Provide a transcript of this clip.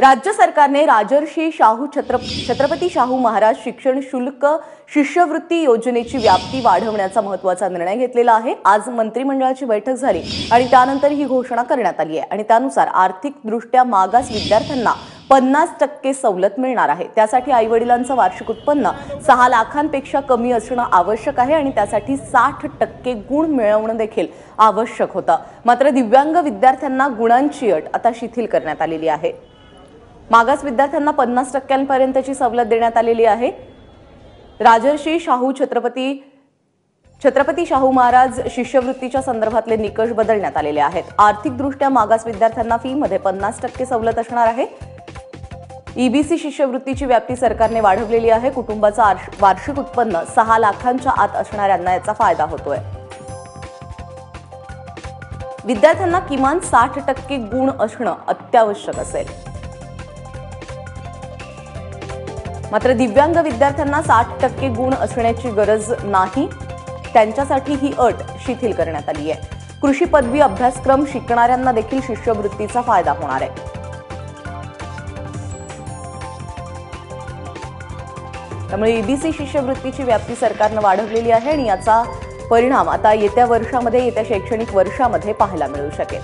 राज्य सरकारने राजर्षी शाहू छत्र छत्रपती शाहू महाराज शिक्षण शुल्क शिष्यवृत्ती योजनेची व्याप्ती वाढवण्याचा महत्त्वाचा निर्णय घेतलेला आहे. आज मंत्रिमंडळाची बैठक झाली आणि त्यानंतर ही घोषणा करण्यात आली आहे. आणि त्यानुसार आर्थिकदृष्ट्या मागास विद्यार्थ्यांना पन्नास टक्के सवलत मिळणार आहे. त्यासाठी आई वडिलांचं वार्षिक उत्पन्न सहा लाखांपेक्षा कमी असणं आवश्यक आहे आणि त्यासाठी साठ टक्के गुण मिळवणं देखील आवश्यक होतं. मात्र दिव्यांग विद्यार्थ्यांना गुणांची अट आता शिथिल करण्यात आलेली आहे. मागास विद्यार्थ्यांना पन्नास टक्क्यांपर्यंतची सवलत देण्यात आलेली आहे. राजर्षी शाहू छत्रपती छत्रपती शाहू महाराज शिष्यवृत्तीच्या संदर्भातले निकष बदलण्यात आलेले आहेत. आर्थिकदृष्ट्या मागास विद्यार्थ्यांना फीमध्ये पन्नास टक्के सवलत असणार आहे. ईबीसी शिष्यवृत्तीची व्याप्ती सरकारने वाढवलेली आहे. कुटुंबाचं वार्षिक उत्पन्न सहा लाखांच्या आत असणाऱ्यांना याचा फायदा होतोय. विद्यार्थ्यांना किमान साठ टक्के गुण असणं अत्यावश्यक असेल. मात्र दिव्यांग विद्यार्थ्यांना साठ टक्के गुण असण्याची गरज नाही. त्यांच्यासाठी ही अट शिथिल करण्यात आली आहे. कृषी पदवी अभ्यासक्रम शिकणाऱ्यांना देखील शिष्यवृत्तीचा फायदा होणार आहे. त्यामुळे ईबीसी शिष्यवृत्तीची व्याप्ती सरकारनं वाढवलेली आहे आणि याचा परिणाम आता येत्या वर्षामध्ये येत्या शैक्षणिक वर्षामध्ये पाहायला मिळू शकेल.